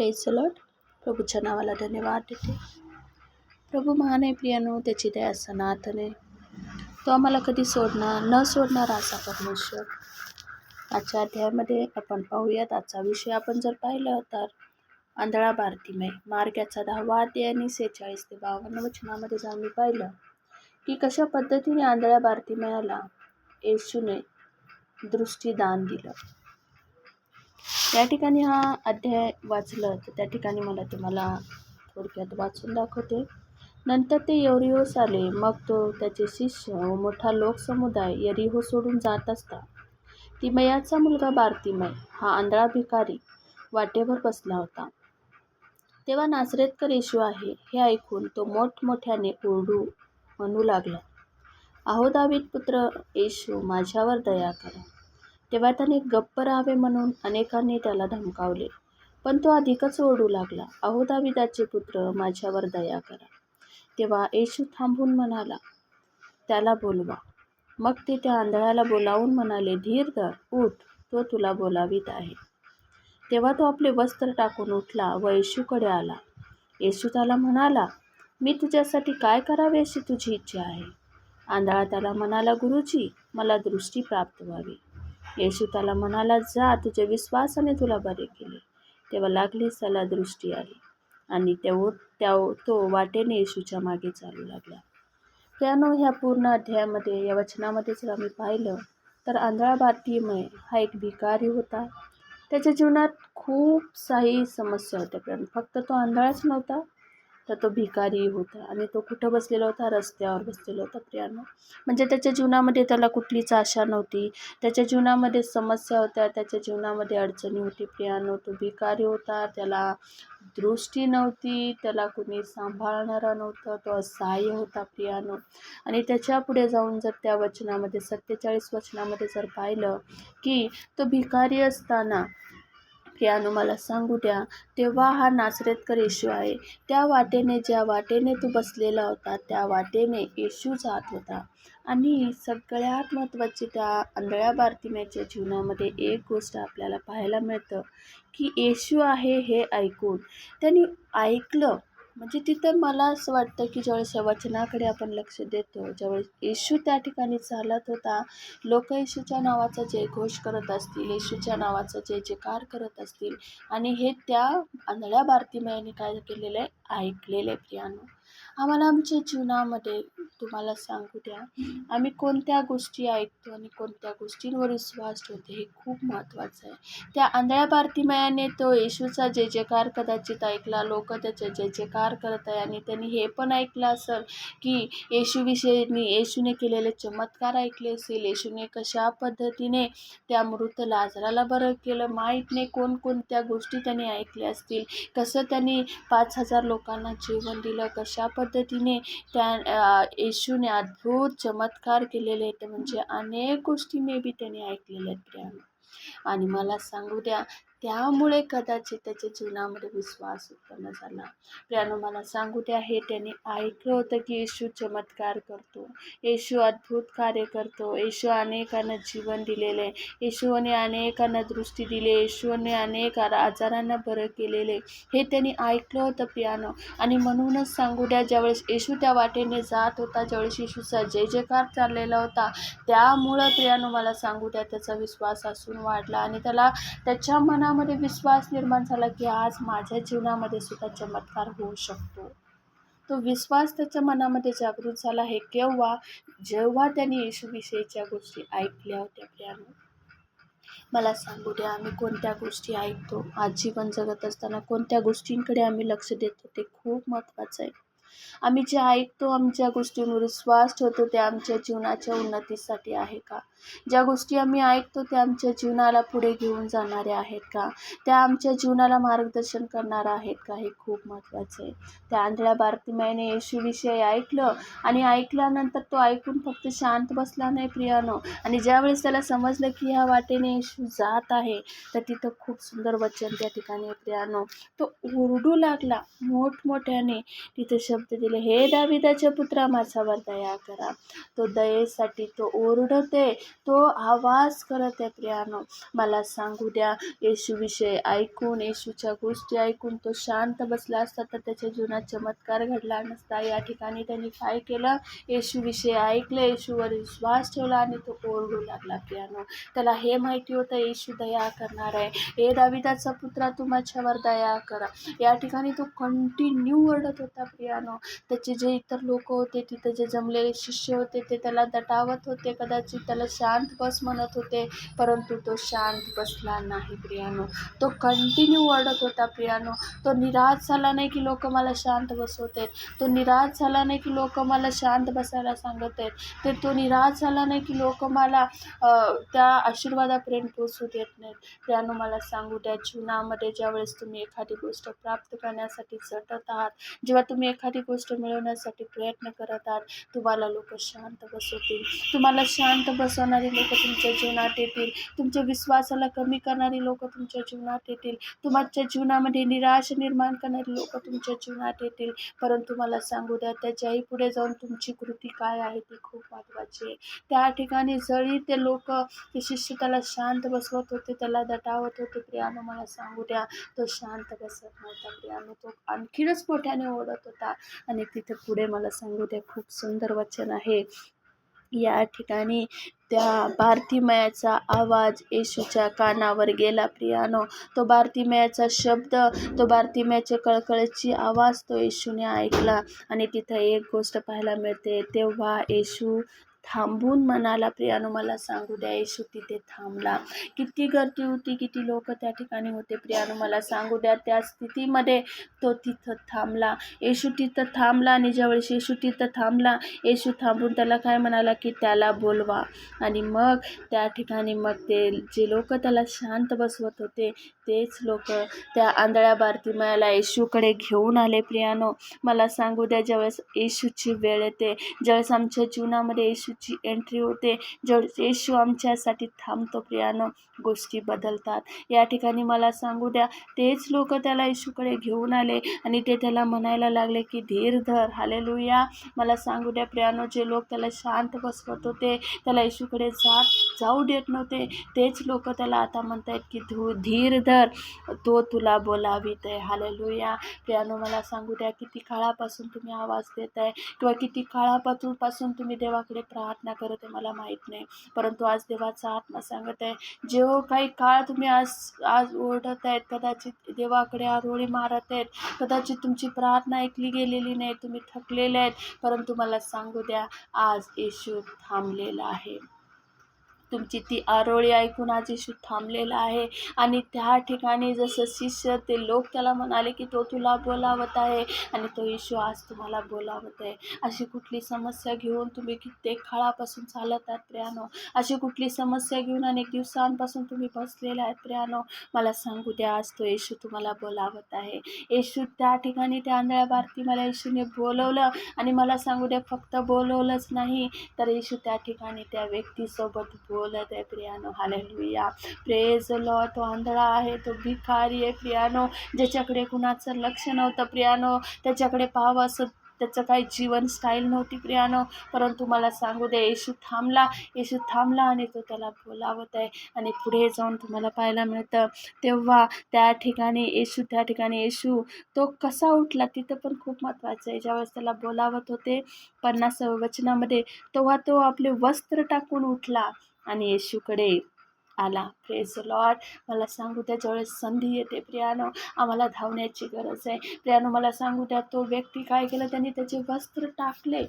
Press lot प्रभूच्या नावाला धन्यवाद देते. प्रभू महान आहे प्रियानो त्याची दया सनातन आहे. तो आम्हाला कधी सोडणार न सोडणार असा परमेश्वर. आजच्या अध्यायामध्ये आपण पाहूयात आजचा विषय आपण जर पाहिला तर आंधळा भारतीमय मार्गाचा दहावा अध्याय आणि सेहेचाळीस ते बावन्न वचनामध्ये आम्ही पाहिलं की कशा पद्धतीने आंधळ्या भारतीमयाला येशूने दृष्टीदान दिलं. त्या ठिकाणी हा अध्याय वाचलं तर त्या ठिकाणी मला तुम्हाला थोडक्यात वाचून दाखवते. नंतर ते यरिहोस आले. मग तो त्याचे शिष्य व मोठा लोकसमुदाय यरिहो सोडून जात असता. तिमयाचा मुलगा बारतिमय हा आंधळा भिकारी वाटेवर बसला होता. तेव्हा नासरेतकर येशू आहे हे ऐकून तो मोठमोठ्याने ओरडू म्हणू लागला. अहो दावीत पुत्र येशू माझ्यावर दया करा. तेव्हा त्याने गप्प राहावे म्हणून अनेकांनी त्याला धमकावले. पण तो अधिकच ओढू लागला. अहो दाविदाचे पुत्र माझ्यावर दया करा. तेव्हा येशू थांबून म्हणाला त्याला बोलवा. मग ते त्या आंधळ्याला बोलावून म्हणाले धीर धर उठ तो तुला बोलावीत आहे. तेव्हा तो आपले वस्त्र टाकून उठला व येशूकडे आला. येशू त्याला म्हणाला मी तुझ्यासाठी काय करावे अशी तुझी इच्छा आहे? आंधळा त्याला म्हणाला गुरुजी मला दृष्टी प्राप्त व्हावी. येशू त्याला म्हणाला जा तुझ्या विश्वासाने तुला बरे केले. तेव्हा लागलीच त्याला दृष्टी आली आणि तेव्हा त्या तो वाटेने येशूच्या मागे चालू लागला. त्यानं ह्या पूर्ण अध्यायामध्ये या वचनामध्ये जर आम्ही पाहिलं तर आंधळा भारतीयमय हा एक भिकारी होता. त्याच्या जीवनात खूप सारी समस्या होत्या कारण फक्त तो आंधळाच नव्हता तर तो भिकारी होता आणि तो कुठं बसलेला होता? रस्त्यावर बसलेला होता प्रियानो. म्हणजे त्याच्या जीवनामध्ये त्याला कुठलीच आशा नव्हती. त्याच्या जीवनामध्ये समस्या होत्या त्याच्या जीवनामध्ये अडचणी होती प्रियानो. तो भिकारी होता त्याला दृष्टी नव्हती त्याला कुणी सांभाळणारा नव्हतं तो असहाय्य होता प्रियानो. आणि त्याच्या पुढे जाऊन जर त्या वचनामध्ये सत्तेचाळीस वचनामध्ये जर पाहिलं की तो भिकारी असताना प्रियानो मला सांगू द्या. तेव्हा हा नासरेतकर येशू आहे. त्या वाटेने ज्या वाटेने तू बसलेला होता त्या वाटेने येशू जात होता. आणि सगळ्यात महत्त्वाची त्या आंधळ्या बारतिम्याच्या जीवनामध्ये एक गोष्ट आपल्याला पाहायला मिळतं की येशू आहे हे ऐकून. त्यांनी ऐकलं म्हणजे तिथं मला असं वाटतं की ज्यावेळेस वचनाकडे आपण लक्ष देतो ज्यावेळेस येशू त्या ठिकाणी चालत होता लोक येशूच्या नावाचा जयघोष करत असतील येशूच्या नावाचा जय जयकार करत असतील. आणि हे त्या आंधळ्या भारतीमयाने काय केलेलं आहे? ऐकलेलं आहे प्रियानो. आम्हाला आमच्या जीवनामध्ये तुम्हाला सांगू द्या. आम्ही कोणत्या गोष्टी ऐकतो आणि कोणत्या गोष्टींवर विश्वास ठेवतो हे खूप महत्त्वाचं आहे. त्या आंधळ्या भारतीमयाने तो येशूचा जय जयकार कदाचित ऐकला लोक त्याचे जय जयकार करत आहे आणि त्यांनी हे पण ऐकलं असेल की येशूविषयी येशूने केलेले चमत्कार ऐकले असेल येशूने कशा पद्धतीने त्या मृत लाजराला बरं केलं माहीत नाही कोणकोणत्या गोष्टी त्यांनी ऐकल्या असतील कसं त्यांनी पाच हजार लोकांना जेवण दिलं कशा पद्धतीने त्या येशूने अद्भुत चमत्कार केलेले आहेत. म्हणजे अनेक गोष्टी मे बी त्याने ऐकलेल्या आहेत प्रियानो आणि मला सांगू द्या त्यामुळे कदाचित त्याच्या जीवनामध्ये विश्वास उत्पन्न झाला. प्रियानो मला सांगू द्या हे त्याने ऐकलं होतं की येशू चमत्कार करतो. येशू अद्भुत कार्य करतो. येशू अनेकांना जीवन दिलेले. येशूने अनेकांना दृष्टी दिली. येशूने अनेक आजारांना बरं केलेले. हे त्यांनी ऐकलं होतं प्रियानो. आणि म्हणूनच सांगू द्या ज्यावेळेस येशू त्या वाटेने जात होता ज्यावेळेस येशूचा जय जयकार चाललेला होता त्यामुळं प्रियानो मला सांगू द्या त्याचा विश्वास असून वाढला आणि त्याला त्याच्या मना मनामध्ये विश्वास निर्माण झाला की आज माझ्या जीवनामध्ये सुद्धा चमत्कार होऊ शकतो. तो विश्वास त्याच्या मनामध्ये जागृत झाला हे केव्हा? जेव्हा त्याने येशूविषयीच्या गोष्टी ऐकल्या होत्या प्रियानो. मला सांगू द्या आम्ही कोणत्या गोष्टी ऐकतो? आज जीवन जगत असताना कोणत्या गोष्टींकडे आम्ही लक्ष देतो ते खूप महत्त्वाचं आहे. आम्ही जे ऐकतो आमच्या गोष्टींवर विश्वास ठेवतो ते आमच्या जीवनाच्या उन्नतीसाठी आहे का? ज्या गोष्टी आम्ही ऐकतो त्या आमच्या जीवनाला पुढे घेऊन जाणाऱ्या आहेत का? त्या आमच्या जीवनाला मार्गदर्शन करणाऱ्या आहेत का? हे खूप महत्त्वाचं आहे. त्या आंधळ्या बारतीमायने येशूविषयी ऐकलं आणि ऐकल्यानंतर तो ऐकून फक्त शांत बसला नाही प्रियानो. आणि ज्यावेळेस त्याला समजलं की ह्या वाटेने येशू जात आहे तर तिथं खूप सुंदर वचन त्या ठिकाणी प्रियानो. तो ओरडू लागला मोठमोठ्याने. तिथे शब्द दिले हे दाविदाच्या पुत्रा माझ्यावर दया करा. तो दयेसाठी तो ओरडते तो आवाज करत आहे प्रियानो. मला सांगू द्या येशूविषयी ऐकून येशूच्या गोष्टी ऐकून तो शांत बसला असता तर त्याच्या जीवनात चमत्कार घडला नसता. या ठिकाणी त्यांनी काय केलं? येशूविषयी ऐकलं येशूवर विश्वास ठेवला आणि तो ओरडू लागला प्रियानो. त्याला हे माहिती होतं येशू दया करणार आहे. हे दाविदाचा पुत्रा तू माझ्यावर दया करा. या ठिकाणी तो कंटिन्यू ओरडत होता प्रियानो. त्याचे जे इतर लोक होते तिथे जे जमलेले शिष्य होते ते त्याला दटावत होते. कदाचित त्याला शांत बस म्हणत होते परंतु तो शांत बसला नाही प्रियानो. तो कंटिन्यू ओरडत होता प्रियानो. तो निराश झाला नाही की लोक मला शांत बसवत तो निराश झाला नाही की लोक मला शांत बसायला सांगत आहेत तर तो निराश झाला नाही की लोक मला त्या आशीर्वादापर्यंत पोचू देत नाहीत. प्रियानो मला सांगू द्या जीवनामध्ये ज्यावेळेस तुम्ही एखादी गोष्ट प्राप्त करण्यासाठी झटत आहात जेव्हा तुम्ही एखादी गोष्ट मिळवण्यासाठी प्रयत्न करत आहात तुम्हाला लोक शांत बसवतील. तुम्हाला शांत बसवणारी लोक तुमच्या जीवनात येतील. तुमच्या विश्वासाला कमी करणारी लोक तुमच्या जीवनात येतील. तुमच्या जीवनामध्ये निराश निर्माण करणारी लोक तुमच्या जीवनात येतील. परंतु मला सांगू द्या त्याच्याही पुढे जाऊन तुमची कृती काय आहे ती खूप महत्त्वाची आहे. त्या ठिकाणी जळी ते लोक ते शिष्य त्याला शांत बसवत होते त्याला दटावत होते. प्रियानो मला सांगू द्या तो शांत बसत नव्हता. प्रियानो तो आणखीनच मोठ्याने ओढत होता. आणि तिथे पुढे मला सांगू द्या खूप सुंदर वचन आहे. या ठिकाणी त्या भारतीमयाचा आवाज येशूच्या कानावर गेला प्रियानो. तो भारतीमयाचा शब्द तो भारतीमयाच्या कळकळीची आवाज तो येशूने ऐकला. आणि तिथं एक गोष्ट पाहायला मिळते तेव्हा येशू थांबून म्हणाला प्रियानो मला सांगू द्या येशू तिथे थांबला. किती गर्दी होती किती लोक त्या ठिकाणी होते प्रियानो मला सांगू द्या त्या स्थितीमध्ये तो तिथं थांबला. येशू तिथं थांबला आणि ज्यावेळेस येशू तिथं थांबला येशू थांबून त्याला काय म्हणाला की त्याला बोलवा. आणि मग त्या ठिकाणी मग ते जे लोक त्याला शांत बसवत होते तेच लोक त्या आंधळ्या बारतीमयाला येशूकडे घेऊन आले प्रियानो मला सांगू द्या ज्यावेळेस येशूची वेळ येते ज्यावेळेस आमच्या जीवनामध्ये येशू येशूची एंट्री होते. ज्यावेळेस येशू आमच्यासाठी थांबतो प्रियानो गोष्टी बदलतात. या ठिकाणी मला सांगू द्या तेच लोक त्याला येशूकडे घेऊन आले आणि ते त्याला म्हणायला लागले की धीर धर. हालेलुया मला सांगू द्या प्रियानो जे लोक त्याला शांत बसवत होते त्याला येशूकडे जात जाऊ देत नव्हते तेच लोक त्याला आता म्हणत आहेत की धू धीर धर तो तुला बोलावीत आहे. हालेलुया प्रियानो मला सांगू द्या किती काळापासून तुम्ही आवाज देत आहे किंवा किती काळापासून पासून तुम्ही देवाकडे प्रार्थना करत आहे मला माहीत नाही. परंतु आज देवाचा आत्मा सांगत आहे जेव्हा काही काळ तुम्ही आज आज ओरडत आहेत कदाचित देवाकडे आरोळी मारत आहेत कदाचित तुमची प्रार्थना ऐकली गेलेली नाही तुम्ही थकलेले आहेत परंतु मला सांगू द्या आज येशू थांबलेला आहे. तुमची ती आरोळी ऐकून आज येशू थांबलेला आहे. आणि त्या ठिकाणी जसं शिष्य ते लोक त्याला म्हणाले की तो तुला बोलावत आहे आणि तो येशू आज तुम्हाला बोलावत आहे. अशी कुठली समस्या घेऊन तुम्ही कित्येक काळापासून चालत आहात प्रियानो? अशी कुठली समस्या घेऊन अनेक दिवसांपासून तुम्ही बसलेला आहेत प्रियानो? मला सांगू द्या आज तो येशू तुम्हाला बोलावत आहे. येशू त्या ठिकाणी त्या आंधळ्या भारती मला येशूने बोलवलं आणि मला सांगू द्या फक्त बोलवलंच नाही. तर येशू त्या ठिकाणी त्या व्यक्तीसोबत बोल बोलत आहे प्रियानो. हालेलुया प्रेज लॉ तो आंधळा आहे तो भिकारी आहे प्रियानो. ज्याच्याकडे कुणाचं लक्ष नव्हतं प्रियानो. त्याच्याकडे पाहावं असं त्याचं काही जीवन स्टाईल नव्हती प्रियानो. परंतु मला सांगू दे येशू थांबला. येशू थांबला आणि तो त्याला बोलावत आहे. आणि पुढे जाऊन तुम्हाला पाहायला मिळतं तेव्हा त्या ठिकाणी येशू त्या ठिकाणी येशू. तो कसा उठला तिथं पण खूप महत्त्वाचं आहे. ज्यावेळेस त्याला बोलावत होते पन्नास वचनामध्ये तेव्हा तो आपले वस्त्र टाकून उठला. आणि येशूकडे आला. प्रेस लॉर्ड मला सांगू त्याच्या वेळेस संधी येते प्रियानो आम्हाला धावण्याची गरज आहे. प्रियानो मला सांगू द्या तो व्यक्ती काय केलं? त्यांनी त्याचे वस्त्र टाकले.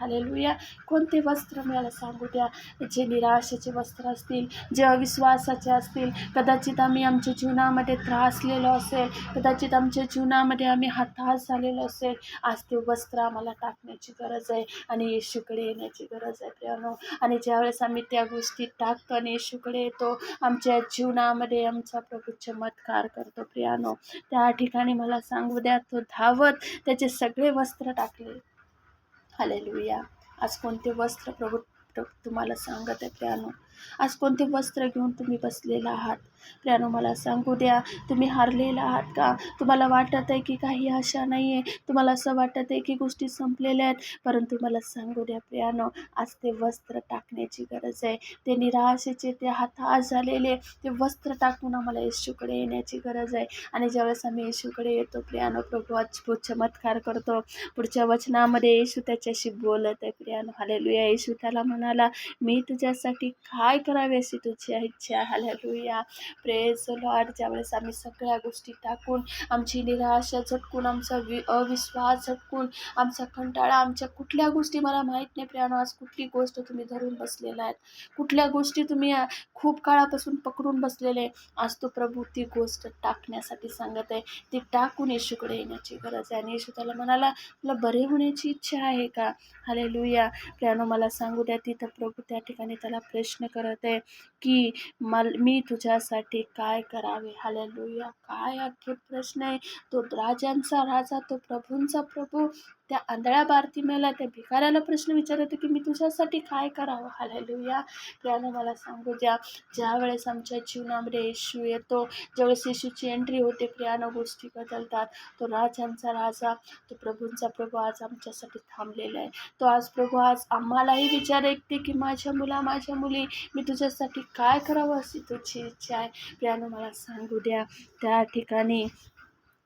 हालेलुया कोणते वस्त्र मिळालं सांगू द्या. जे निराशेचे वस्त्र असतील जे अविश्वासाचे असतील कदाचित आम्ही आमच्या जीवनामध्ये त्रासलेलो असेल कदाचित आमच्या जीवनामध्ये आम्ही हताश झालेलो असेल आज ते वस्त्र आम्हाला टाकण्याची गरज आहे आणि येशूकडे येण्याची गरज आहे प्रियानो. आणि ज्यावेळेस आम्ही त्या गोष्टी टाकतो आणि येशूकडे येतो आमच्या जीवनामध्ये आमचा प्रभू चमत्कार करतो प्रियानो. त्या ठिकाणी मला सांगू द्या तो धावत त्याचे सगळे वस्त्र टाकले. हालेलुया आज कोणते वस्त्र प्रभू तुम्हाला सांगत आहे प्रियानो आज कोणते वस्त्र घेऊन तुम्ही बसलेला आहात? प्रियानो मला सांगू द्या तुम्ही हारलेला आहात का? तुम्हाला वाटत आहे की काही आशा नाही आहे तुम्हाला असं वाटत आहे की गोष्टी संपलेल्या आहेत? परंतु मला सांगू द्या प्रियानो आज ते वस्त्र टाकण्याची गरज आहे. ते निराशेचे ते हताश झालेले ते वस्त्र टाकून आम्हाला येशूकडे येण्याची गरज आहे. आणि ज्यावेळेस आम्ही येशूकडे येतो प्रियानो प्रभू अद्भुत चमत्कार करतो. पुढच्या वचनामध्ये येशू त्याच्याशी बोलत आहे. प्रियानो हालेलुया. येशू त्याला म्हणाला मी तुझ्यासाठी खा काय करावे अशी तुझी इच्छा? हालेलुया प्रेज लॉर्ड ज्यावेळेस आम्ही सगळ्या गोष्टी टाकून आमची निराशा झटकून आमचा वि अविश्वास झटकून आमचा कंटाळा आमच्या कुठल्या गोष्टी मला माहीत नाही प्रियानो आज कुठली गोष्ट तुम्ही धरून बसलेला आहेत? कुठल्या गोष्टी तुम्ही खूप काळापासून पकडून बसलेले आज तो प्रभू ती गोष्ट टाकण्यासाठी सांगत आहे. ती टाकून येशूकडे येण्याची गरज आहे. आणि येशू त्याला म्हणाला तुला बरे होण्याची इच्छा आहे का? हाले लुया प्रियानो मला सांगू द्या. तिथं प्रभू त्या ठिकाणी त्याला प्रश्न करत आहे की मल मी तुझ्यासाठी काय करावे? हाले काय अद्भुत प्रश्न आहे? तो राजांचा राजा तो प्रभूंचा प्रभू. त्या आंधळ्या बारतीमेला त्या भिकाऱ्याला प्रश्न विचारतो की मी तुझ्यासाठी काय करावं? हालेलुया. त्यानं मला सांगू द्या. ज्या वेळेस आमच्या जीवनामध्ये येशू येतो ज्यावेळेस येशूची एंट्री होते प्रियानं गोष्टी बदलतात. तो राजांचा राजा तो प्रभूंचा प्रभू आज आमच्यासाठी थांबलेला आहे. तो आज प्रभू आज आम्हालाही विचार ऐकते की माझ्या मुला माझ्या मुली मी तुझ्यासाठी काय करावं अशी तुझी इच्छा आहे? प्रियानं मला सांगू द्या. त्या ठिकाणी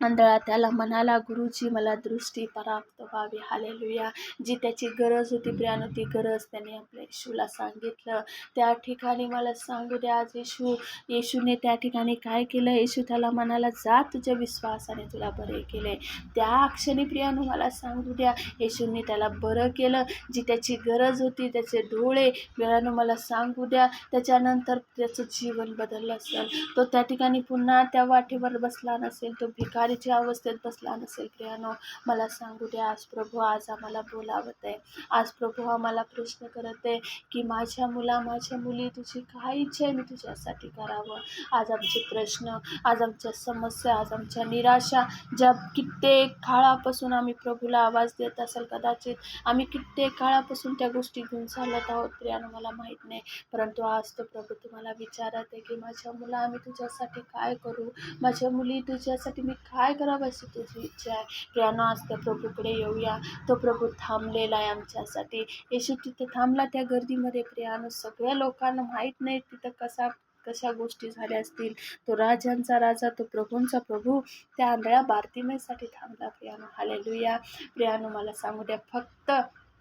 मंडळात त्याला म्हणाला गुरुजी मला दृष्टी प्राप्त व्हावी. हालेलुया. जी त्याची गरज होती प्रियानो ती गरज त्याने आपल्या येशूला सांगितलं. त्या ठिकाणी मला सांगू द्या आज येशू. येशूने त्या ठिकाणी काय केलं? येशू त्याला म्हणाला जा तुझ्या विश्वासाने तुला बरे केले. त्या क्षणी प्रियानो मला सांगू द्या येशूने त्याला बरं केलं. जी त्याची गरज होती त्याचे डोळे प्रियानो मला सांगू द्या. त्याच्यानंतर त्याचं जीवन बदललं असेल. तो त्या ठिकाणी पुन्हा त्या वाटेवर बसला नसेल तो भिकारीच्या अवस्थेत बसला नसेल प्रियानो. मला सांगू द्या आज प्रभू आज आम्हाला बोलावत आहे. आज प्रभू आम्हाला प्रश्न करत आहे की माझ्या मुला माझ्या मुली तुझी काय इच्छा आहे मी तुझ्यासाठी करावं? आज आमचे प्रश्न आज आमच्या समस्या आज आमच्या निराशा ज्या कित्येक काळापासून आम्ही प्रभूला आवाज देत असेल कदाचित आम्ही कित्येक काळापासून त्या गोष्टी घेऊन चालत आहोत प्रियानो मला माहीत नाही. परंतु आज तो प्रभू तुम्हाला विचारत आहे की माझ्या मुला आम्ही तुझ्यासाठी काय करू? माझ्या मुली तुझ्यासाठी मी काय काय करावं अशी तुझी इच्छा आहे? प्रियानो आज त्या प्रभूकडे येऊया. तो प्रभू थांबलेला आहे आमच्यासाठी. येशू तिथे थांबला त्या गर्दीमध्ये. प्रियानो सगळ्या लोकांना माहीत नाही तिथं कसा कशा गोष्टी झाल्या असतील. तो राजांचा राजा तो प्रभूंचा प्रभू. त्या आंधळ्या बारतीमेसाठी थांबला प्रियानो. हालेलुया. प्रियानो मला सांगू द्या फक्त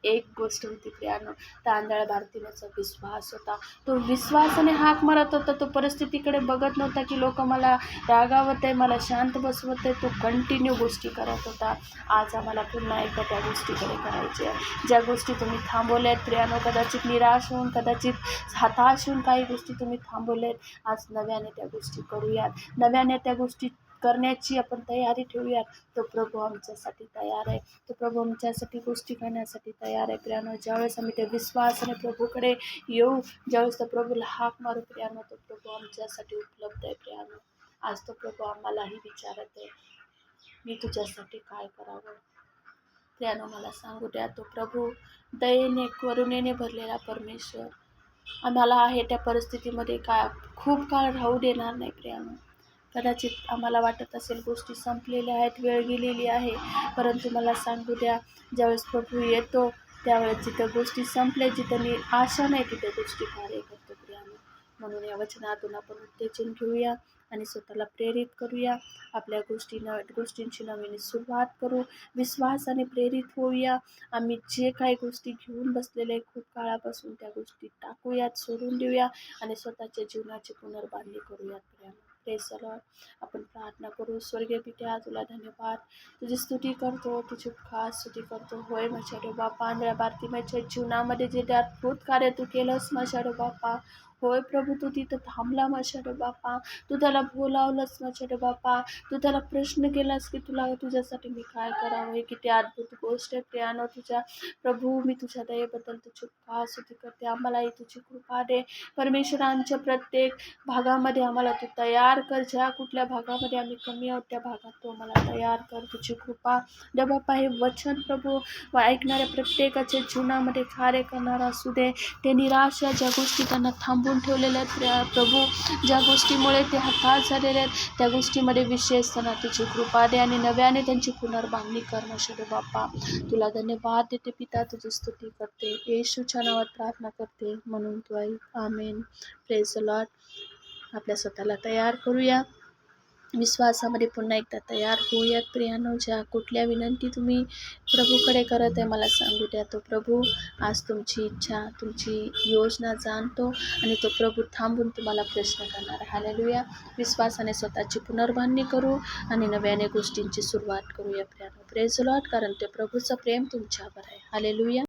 एक गोष्ट होती प्रियानो तांदळ आंधळ्या विश्वास होता. तो विश्वासाने हाक मारत होता. तो परिस्थितीकडे बघत नव्हता की लोक मला रागावत आहे मला शांत बसवत आहे. तो कंटिन्यू गोष्टी करत होता. आज आम्हाला पुन्हा एकदा त्या गोष्टीकडे करायचे आहे. ज्या गोष्टी तुम्ही थांबवल्या आहेत प्रियानो कदाचित निराश होऊन कदाचित हताश होऊन काही गोष्टी तुम्ही थांबवल्यात आज नव्याने त्या गोष्टी करूयात. नव्याने त्या गोष्टी करण्याची आपण तयारी ठेवूया तो प्रभू आमच्यासाठी तयार आहे. तो प्रभू आमच्यासाठी गोष्टी करण्यासाठी तयार आहे. प्रियानो ज्यावेळेस आम्ही त्या विश्वासाने प्रभूकडे येऊ ज्यावेळेस त्या प्रभूला हाक मारू प्रियानो तो प्रभू आमच्यासाठी उपलब्ध आहे प्रियानो. आज तो प्रभू आम्हालाही विचारत आहे मी तुझ्यासाठी काय करावं? प्रियानो मला सांगू द्या तो प्रभू दयेने करुणेने भरलेला परमेश्वर. आम्हाला आहे त्या परिस्थितीमध्ये काय खूप काळ राहू देणार नाही प्रियानो. कदाचित आम्हाला वाटत असेल गोष्टी संपलेल्या आहेत वेळ गेलेली आहे. परंतु मला सांगू द्या ज्यावेळेस प्रभू येतो त्यावेळेस जिथं गोष्टी संपल्या जिथं मी आशा नाही तिथं गोष्टी कार्य करतो प्रियानो. म्हणून या वचनातून आपण उत्तेजन घेऊया आणि स्वतःला प्रेरित करूया. आपल्या गोष्टी न गोष्टींची नवीन सुरुवात करू. विश्वासाने प्रेरित होऊया. आम्ही जे काही गोष्टी घेऊन बसलेले आहे खूप काळापासून त्या गोष्टी टाकूयात सोडून देऊया आणि स्वतःच्या जीवनाची पुनर्बांधणी करूयात प्रियानो. प्रेस आपण प्रार्थना करू. स्वर्गीय पित्या तुला धन्यवाद. तुझी स्तुती करतो तुझी खास स्तुती करतो. होय माझ्या रे बापा भारती माझ्या जीवनामध्ये जे त्या अद्भुत कार्य तू केलंस माझ्या रे होय प्रभू तू तिथं थांबला माझ्या रे बापा. तू त्याला बोलावलंस माझ्या रे बापा. तू त्याला प्रश्न केलास की तुला तुझ्यासाठी मी काय करावं? हे किती अद्भुत गोष्ट आहे प्रियानो तुझ्या. प्रभू मी तुझ्या दयेबद्दल तुझी खास स्तुती करते. आम्हालाही तुझी कृपा दे परमेश्वर आमच्या प्रत्येक भागामध्ये आम्हाला तू तयार कर. ज्या कुठल्या भागामध्ये आम्ही कमी आहोत त्या भागात तू आम्हाला तयार कर. तुझी कृपा देव बापा हे वचन प्रभू व ऐकणाऱ्या प्रत्येकाच्या जीवनामध्ये कार्य करणार असू दे. ते निराशा ज्या गोष्टी त्यांना थांबू थांबून ठेवलेले आहेत. प्रभू ज्या गोष्टीमुळे ते हताश झालेले आहेत त्या गोष्टीमध्ये विशेष असताना तुझी कृपा दे आणि नव्याने त्यांची पुनर्बांधणी करणं शोधू बाप्पा. तुला धन्यवाद. देते पिता तुझी स्तुती करते. येशूच्या नावात प्रार्थना करते. म्हणून तू आई. आमेन. प्रेज लॉट आपल्या स्वतःला तयार करूया. विश्वासामध्ये पुन्हा एकदा तयार होऊयात. प्रियानो ज्या कुठल्या विनंती तुम्ही प्रभूकडे करत आहे मला सांगू द्या. तो प्रभू आज तुमची इच्छा तुमची योजना जाणतो आणि तो प्रभू थांबून तुम्हाला प्रश्न करणार. हालेलुया विश्वासाने स्वतःची पुनर्बांधणी करू आणि नव्याने गोष्टींची सुरुवात करूया. प्रियानो प्रेज लॉट कारण ते प्रभूचं प्रेम तुमच्यावर आहे. हालेलुया